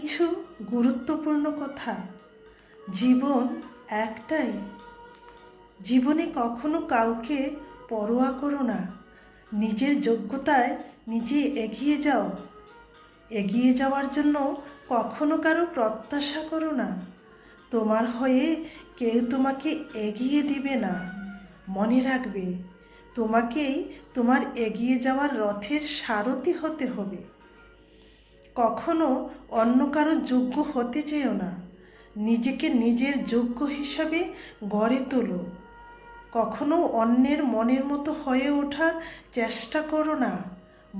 কিছু গুরুত্বপূর্ণ কথা। জীবন একটাই। জীবনে কখনো কাউকে পরোয়া করো না। নিজের যোগ্যতায় নিজে এগিয়ে যাও। এগিয়ে যাওয়ার জন্য কখনো কারও প্রত্যাশা করো না। তোমার হয়ে কেউ তোমাকে এগিয়ে দিবে না। মনে রাখবে, তোমাকেই তোমার এগিয়ে যাওয়ার রথের সারথি হতে হবে। কখনো অন্য কারও যোগ্য হতে চেয়েও না। নিজেকে নিজের যোগ্য হিসাবে গড়ে তোলো। কখনো অন্যের মনের মতো হয়ে ওঠার চেষ্টা করো না।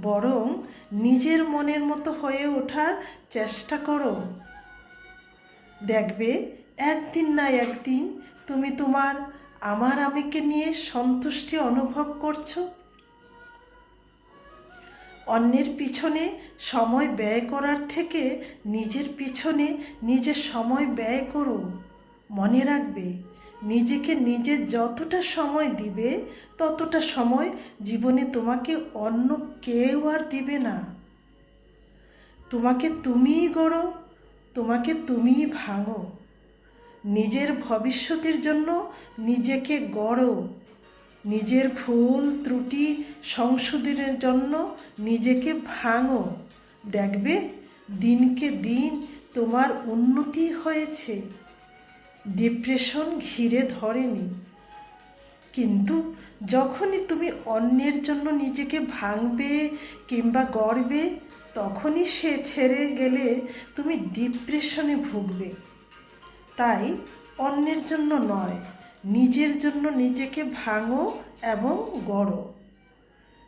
বরং নিজের মনের মতো হয়ে ওঠার চেষ্টা করো। দেখবে, একদিন না একদিন তুমি তোমার আমার আমিকে নিয়ে সন্তুষ্টি অনুভব করছ। অন্যের পিছনে সময় ব্যয় করার থেকে নিজের পিছনে নিজের সময় ব্যয় করো মনে রাখবে, নিজেকে নিজে যতটা সময় দিবে, ততটা সময় জীবনে তোমাকে অন্য কেউ আর দিবে না। তোমাকে তুমিই গড়ো, তোমাকে তুমিই ভাঙো। নিজের ভবিষ্যতের জন্য নিজেকে গড়ো। নিজের ভুল, ত্রুটি, সংশোধনের জন্য নিজেকে ভাঙো। দেখবে, দিনকে দিন তোমার উন্নতি হয়েছে। ডিপ্রেশন ঘিরে ধরেনি। কিন্তু যখনই তুমি অন্যের জন্য নিজেকে ভাঙবে কিংবা গড়বে, তখনই সে ছেড়ে গেলে তুমি ডিপ্রেশনে ভুগবে। তাই অন্যের জন্য নয় নিজের জন্য নিজেকে ভাঙো এবং গড়ো।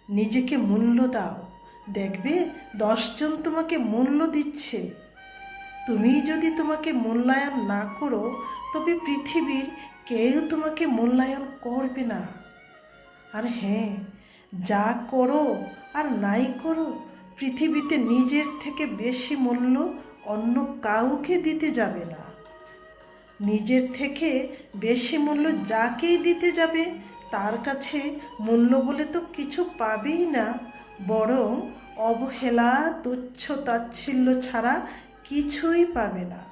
নিজেকে মূল্য দাও। দেখবে, দশজন তোমাকে মূল্য দিচ্ছে। তুমি যদি তোমাকে মূল্যায়ন না করো, তবে পৃথিবীর কেউ তোমাকে মূল্যায়ন করবে না। আর হ্যাঁ যা করো আর নাই করো, পৃথিবীতে নিজের থেকে বেশি মূল্য অন্য কাউকে দিতে যাবে না। নিজের থেকে বেশি মূল্য যাকেই দিতে যাবে, তার কাছে মূল্য বলে তো কিছু পাবেই না। বরং অবহেলা, তুচ্ছ তাচ্ছিল্য ছাড়া কিছুই পাবে না।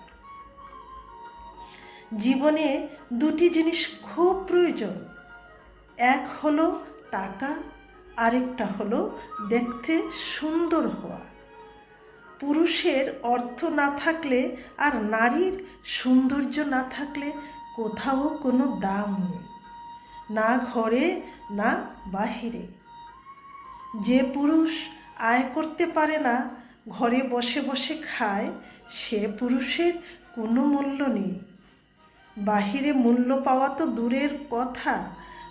জীবনে দুটি জিনিস খুব প্রয়োজন। এক হলো টাকা, আরেকটা হলো দেখতে সুন্দর হওয়া। পুরুষের অর্থ না থাকলে আর নারীর সৌন্দর্য না থাকলে কোথাও কোনো দাম নেই। না ঘরে, না বাহিরে। যে পুরুষ আয় করতে পারে না, ঘরে বসে বসে খায়, সে পুরুষের কোনো মূল্য নেই। বাহিরে মূল্য পাওয়া তো দূরের কথা,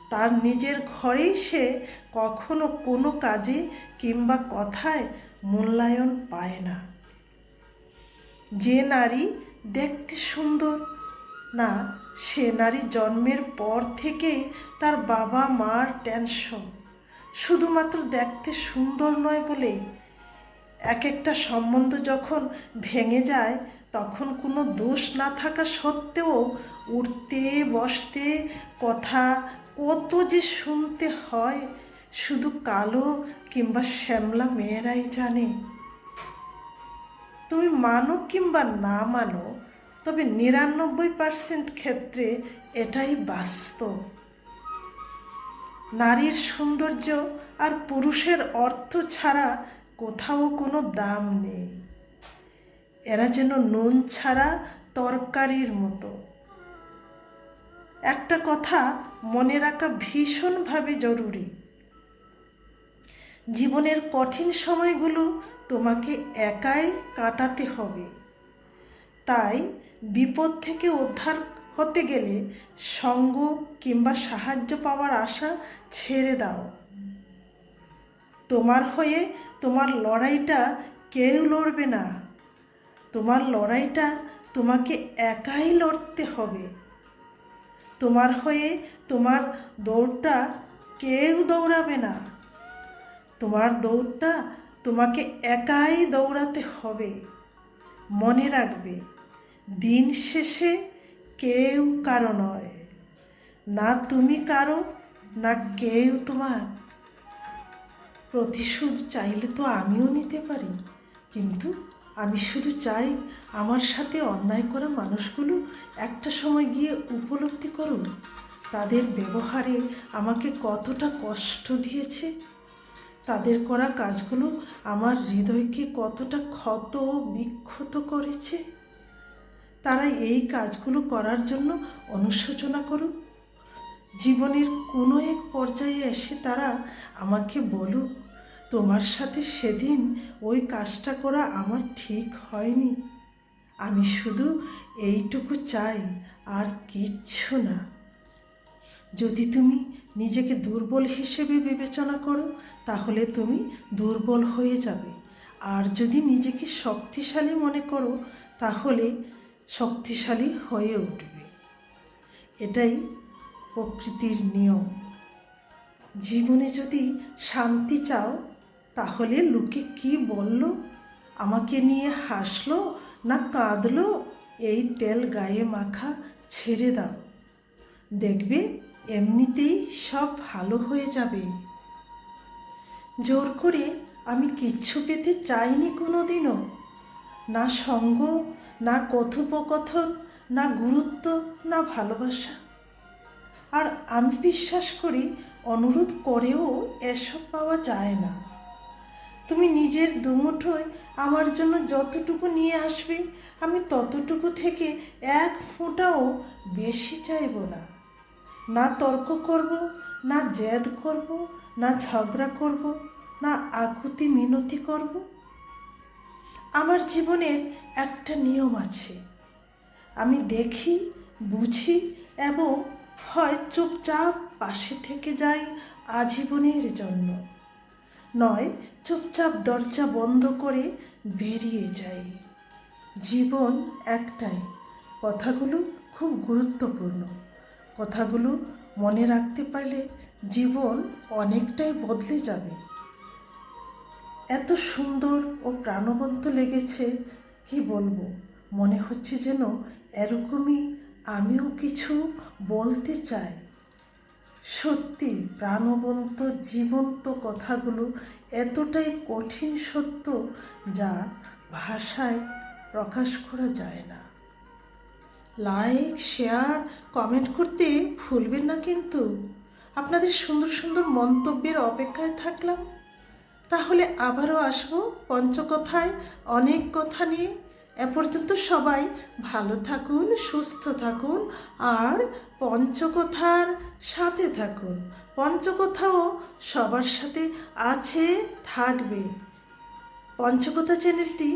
তার নিজের ঘরেই সে কখনো কোনো কাজে কিংবা কথায় মূল্যায়ন পায় না। যে নারী দেখতে সুন্দর, না, সে নারী জন্মের পর থেকেই তার বাবা মার টেনশন শুধুমাত্র দেখতে সুন্দর নয় বলে এক একটা সম্বন্ধ যখন ভেঙে যায়, তখন কোনো দোষ না থাকা সত্ত্বেও উঠতে বসতে কথা কত যে শুনতে হয় শুধু কালো কিংবা শ্যামলা মেয়েরাই জানে। তুমি মানো কিংবা না মানো, তবে নিরানব্বই পার্সেন্ট ক্ষেত্রে এটাই বাস্তব। নারীর সৌন্দর্য আর পুরুষের অর্থ ছাড়া কোথাও কোনো দাম নেই। এরা যেন নুন ছাড়া তরকারির মতো। একটা কথা মনে রাখা ভীষণভাবে জরুরি। জীবনের কঠিন সময়গুলো তোমাকে একাই কাটাতে হবে। তাই বিপদ থেকে উদ্ধার হতে গেলে সঙ্গ কিংবা সাহায্য পাওয়ার আশা ছেড়ে দাও। তোমার হয়ে তোমার লড়াইটা কেউ লড়বে না। তোমার লড়াইটা তোমাকে একাই লড়তে হবে। তোমার হয়ে তোমার দৌড়টা কেউ দৌড়াবে না। তোমার দৌড়টা তোমাকে একাই দৌড়াতে হবে। মনে রাখবে, দিন শেষে কেউ কারও নয়। না তুমি কারও, না কেউ তোমার। প্রতিশোধ চাইলে তো আমিও নিতে পারি, কিন্তু আমি শুধু চাই আমার সাথে অন্যায় করা মানুষগুলো একটা সময় গিয়ে উপলব্ধি করুন তাদের ব্যবহারে আমাকে কতটা কষ্ট দিয়েছে তাদের করা কাজগুলো আমার হৃদয়কে কতটা ক্ষত বিক্ষত করেছে। তারা এই কাজগুলো করার জন্য অনুশোচনা করুক জীবনের কোনো এক পর্যায়ে এসে তারা আমাকে বলুক, তোমার সাথে সেদিন ওই কাজটা করা আমার ঠিক হয়নি। আমি শুধু এইটুকু চাই, আর কিচ্ছু না। যদি তুমি নিজেকে দুর্বল হিসেবে বিবেচনা করো, তাহলে তুমি দুর্বল হয়ে যাবে। আর যদি নিজেকে শক্তিশালী মনে করো, তাহলে শক্তিশালী হয়ে উঠবে। এটাই প্রকৃতির নিয়ম। জীবনে যদি শান্তি চাও, তাহলে লোকে কি বলল? আমাকে নিয়ে হাসলো না কাঁদলো? এই তেল গায়ে মাখা ছেড়ে দাও। দেখবে এমনিতেই সব ভালো হয়ে যাবে। জোর করে আমি কিচ্ছু পেতে চাইনি কোনো দিনও না সঙ্গ, না কথোপকথন, না গুরুত্ব, না ভালোবাসা। আর আমি বিশ্বাস করি অনুরোধ করেও এসব পাওয়া যায় না। তুমি নিজের দুমুঠোয় আমার জন্য যতটুকু নিয়ে আসবে, আমি ততটুকু থেকে এক ফোঁটাও বেশি চাইব না। না তর্ক করব, না জেদ করব, না ঝগড়া করব, না আকুতি মিনতি করব। আমার জীবনের একটা নিয়ম আছে। আমি দেখি, বুঝি এবং হয় চুপচাপ পাশে থেকে যাই আজীবনের জন্য। নয়, চুপচাপ দরজা বন্ধ করে বেরিয়ে যাই। জীবন একটাই। কথাগুলো খুব গুরুত্বপূর্ণ। কথাগুলো মনে রাখতে পারলে জীবন অনেকটাই বদলে যাবে। এত সুন্দর ও প্রাণবন্ত লেগেছে, কি বলব? মনে হচ্ছে যেন এরকমই আমিও কিছু বলতে চাই। সত্যি, প্রাণবন্ত জীবন্ত কথাগুলো এতটাই কঠিন সত্য যা ভাষায় প্রকাশ করা যায় না। লাইক শেয়ার কমেন্ট করতে ভুলবেন না কিন্তু। আপনাদের সুন্দর সুন্দর মন্তব্যের অপেক্ষায় থাকলাম। তাহলে আবারও আসব পঞ্চকথায় অনেক কথা নিয়ে। এ পর্যন্ত সবাই ভালো থাকুন, সুস্থ থাকুন আর পঞ্চকথার সাথে থাকুন। পঞ্চকথাও সবার সাথে আছে, থাকবে। পঞ্চকথা চ্যানেলটি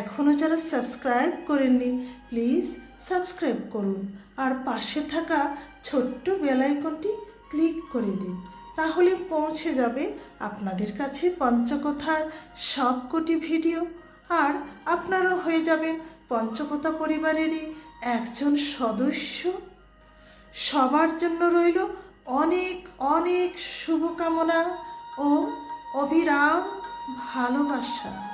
এখনও যারা সাবস্ক্রাইব করেননি, প্লিজ সাবস্ক্রাইব করুন আর পাশে থাকা ছোট্ট বেলাইকনটি ক্লিক করে দিন। তাহলে পৌঁছে যাবে আপনাদের কাছে পঞ্চকথার সবকটি ভিডিও আর আপনারাও হয়ে যাবেন পঞ্চকথা পরিবারেরই একজন সদস্য। সবার জন্য রইল অনেক অনেক শুভকামনা ও অবিরাম ভালোবাসা।